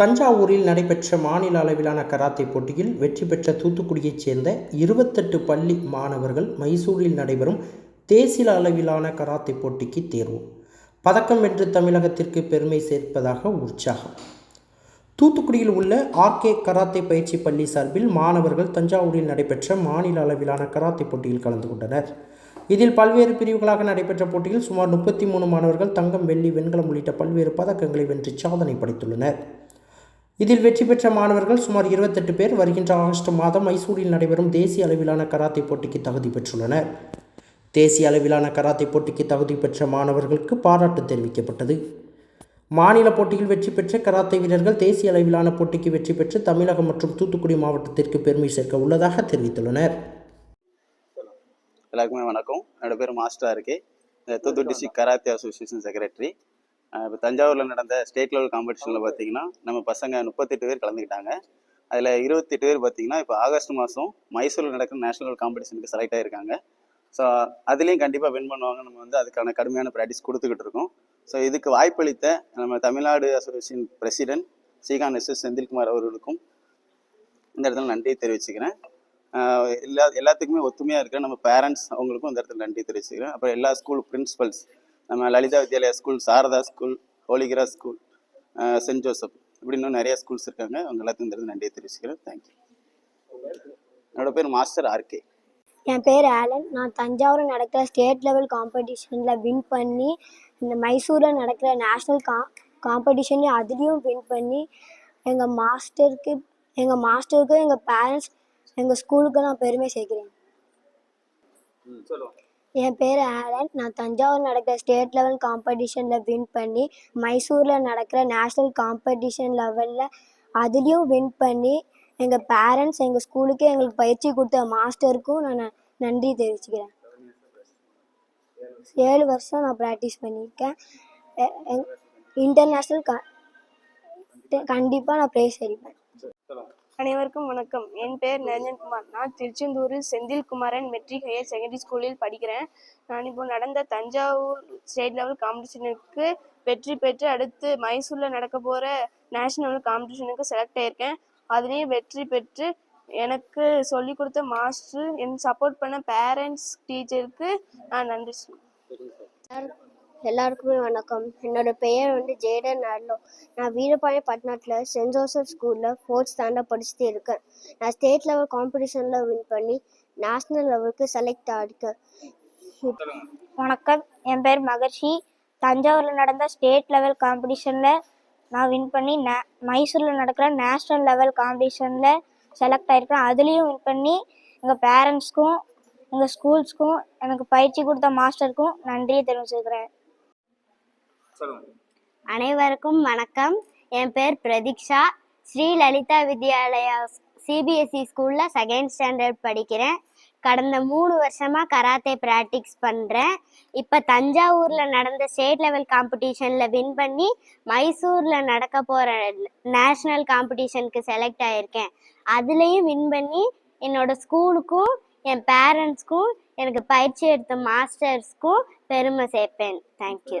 தஞ்சாவூரில் நடைபெற்ற மாநில அளவிலான கராத்தே போட்டியில் வெற்றி பெற்ற தூத்துக்குடியைச் சேர்ந்த இருபத்தெட்டு பள்ளி மாணவர்கள் மைசூரில் நடைபெறும் தேசிய அளவிலான கராத்தே போட்டிக்கு தேர்வு. பதக்கம் வென்று தமிழகத்திற்கு பெருமை சேர்ப்பதாக உற்சாகம். தூத்துக்குடியில் உள்ள ஆர்கே கராத்தே பயிற்சி பள்ளி சார்பில் மாணவர்கள் தஞ்சாவூரில் நடைபெற்ற மாநில அளவிலான கராத்தே போட்டியில் கலந்து கொண்டனர். இதில் பல்வேறு பிரிவுகளாக நடைபெற்ற போட்டியில் சுமார் முப்பத்தி மூணு மாணவர்கள் தங்கம் வெள்ளி வெண்கலம் உள்ளிட்ட பல்வேறு பதக்கங்களை வென்று சாதனை படைத்துள்ளனர். இதில் வெற்றி பெற்ற மாணவர்கள் சுமார் இருபத்தெட்டு பேர் வருகின்ற ஆகஸ்ட் மாதம் மைசூரில் நடைபெறும் தேசிய அளவிலான கராத்தே போட்டிக்கு தகுதி பெற்றுள்ளனர். தேசிய அளவிலான கராத்தே போட்டிக்கு தகுதி பெற்ற மாணவர்களுக்கு பாராட்டு தெரிவிக்கப்பட்டது. மாநில போட்டியில் வெற்றி பெற்ற கராத்தே வீரர்கள் தேசிய அளவிலான போட்டிக்கு வெற்றி பெற்று தமிழகம் மற்றும் தூத்துக்குடி மாவட்டத்திற்கு பெருமை சேர்க்க உள்ளதாக தெரிவித்துள்ளனர். எல்லாருக்குமே வணக்கம். என்னோட பேர் மாஸ்டராக இருக்கே. Thoothukudi district karate association secretary. இப்போ தஞ்சாவூரில் நடந்த ஸ்டேட் லெவல் காம்படிஷனில் பார்த்தீங்கன்னா நம்ம பசங்க முப்பத்தெட்டு பேர் கலந்துக்கிட்டாங்க. அதில் இருபத்தெட்டு பேர் பார்த்தீங்கன்னா இப்போ ஆகஸ்ட் மாதம் மைசூரில் நடக்கிற நேஷனல் காம்படிஷனுக்கு செலக்ட் ஆகிருக்காங்க ஸோ அதுலேயும் கண்டிப்பாக வின் பண்ணுவாங்க நம்ம வந்து அதுக்கான கடுமையான ப்ராக்டிஸ் கொடுத்துக்கிட்டு இருக்கோம். ஸோ இதுக்கு வாய்ப்பளித்த நம்ம Tamil Nadu association president Srikanth S S Senthilkumar அவர்களுக்கும் இந்த இடத்துல நன்றி தெரிவிச்சுக்கிறேன். எல்லா எல்லாத்துக்குமே ஒத்துமையாக இருக்கிற நம்ம பேரண்ட்ஸ் அவங்களுக்கும் இந்த இடத்துல நன்றி தெரிவிச்சுக்கிறேன். அப்புறம் எல்லா ஸ்கூல் பிரின்ஸ்பல்ஸ் நம்ம Lalitha Vidyalaya school Sharada school Holy Cross school saint Joseph இப்படி இன்னும் நிறைய ஸ்கூல்ஸ் இருக்காங்க. அவங்க எல்லாத்துக்கும் இந்த இடத்துல நன்றி தெரிவிச்சுக்கிறேன். தேங்க்யூ என்னோட பேர் மாஸ்டர் ஆர்கே என் பேர் ஆலன். நான் தஞ்சாவூரில் நடக்கிற ஸ்டேட் லெவல் காம்படிஷனில் வின் பண்ணி இந்த மைசூரில் நடக்கிற நேஷ்னல் கா காம்படிஷன்லேயும் அதுலேயும் வின் பண்ணி எங்கள் மாஸ்டருக்கு எங்கள் மாஸ்டருக்கும் எங்கள் பேரண்ட்ஸ் எங்கள் ஸ்கூலுக்கு நான் பெருமை சேர்க்கிறேன். என் பேர் ஆலன். நான் தஞ்சாவூர் நடக்கிற ஸ்டேட் லெவல் காம்படிஷனில் வின் பண்ணி மைசூரில் நடக்கிற நேஷ்னல் காம்படிஷன் லெவலில் அதுலேயும் வின் பண்ணி எங்கள் பேரண்ட்ஸ் எங்கள் ஸ்கூலுக்கு எங்களுக்கு பயிற்சி கொடுத்த மாஸ்டருக்கும் நான் நன்றி தெரிவிச்சுக்கிறேன். ஏழு வருஷம் நான் ப்ராக்டிஸ் பண்ணியிருக்கேன். இன்டர்நேஷ்னல் க கண்டிப்பாக நான் ப்ரைஸ் அடிப்பேன். அனைவருக்கும் வணக்கம். என் பெயர் நிரஞ்சன்குமார் நான் திருச்செந்தூரில் செந்தில்குமாரன் மெட்ரிக் ஹையர் செகண்டரி ஸ்கூலில் படிக்கிறேன். நான் இப்போ நடந்த தஞ்சாவூர் ஸ்டேட் லெவல் காம்படிஷனுக்கு வெற்றி பெற்று அடுத்து மைசூரில் நடக்க போகிற நேஷனல் காம்படிஷனுக்கு செலக்ட் ஆயிருக்கேன். அதுலேயும் வெற்றி பெற்று எனக்கு சொல்லிக் கொடுத்த மாஸ்டர் என் சப்போர்ட் பண்ண பேரண்ட்ஸ் டீச்சருக்கு நான் நன்றி சொல்லுவேன் எல்லாருக்குமே வணக்கம். என்னோட பெயர் வந்து ஜேடன் அர்லோ நான் வீரபாளையம் பட்னாட்டில் சென்ட் ஜோசப் ஸ்கூலில் ஃபோர்த் ஸ்டாண்டர்ட் படிச்சுட்டு இருக்கேன். நான் ஸ்டேட் லெவல் காம்படிஷனில் வின் பண்ணி நேஷ்னல் லெவலுக்கு செலக்ட் ஆகிருக்கேன் வணக்கம். என் பேர் மகர்ஷி. தஞ்சாவூரில் நடந்த ஸ்டேட் லெவல் காம்படிஷனில் நான் வின் பண்ணி நே மைசூரில் நடக்கிற நேஷ்னல் லெவல் காம்படிஷனில் செலக்ட் ஆகிருக்கேன் அதுலேயும் வின் பண்ணி எங்கள் பேரண்ட்ஸ்க்கும் எங்கள் ஸ்கூல்ஸ்க்கும் எனக்கு பயிற்சி கொடுத்த மாஸ்டருக்கும் நன்றியை தெரிவிச்சுக்கிறேன். அனைவருக்கும் வணக்கம். என் பேர் பிரதீக்ஷா. ஸ்ரீ லலிதா வித்யாலயா சிபிஎஸ்சி ஸ்கூலில் செகண்ட் ஸ்டாண்டர்ட் படிக்கிறேன். கடந்த மூணு வருஷமாக கராத்தே ப்ராக்டிஸ் பண்ணுறேன் இப்போ தஞ்சாவூரில் நடந்த ஸ்டேட் லெவல் காம்படிஷனில் வின் பண்ணி மைசூரில் நடக்க போகிற நேஷ்னல் காம்படிஷனுக்கு செலக்ட் ஆகியிருக்கேன் அதுலேயும் வின் பண்ணி என்னோட ஸ்கூலுக்கும் என் பேரண்ட்ஸ்க்கும் எனக்கு பயிற்சி எடுத்த மாஸ்டர்ஸ்க்கும் பெருமை சேர்ப்பேன். Thank you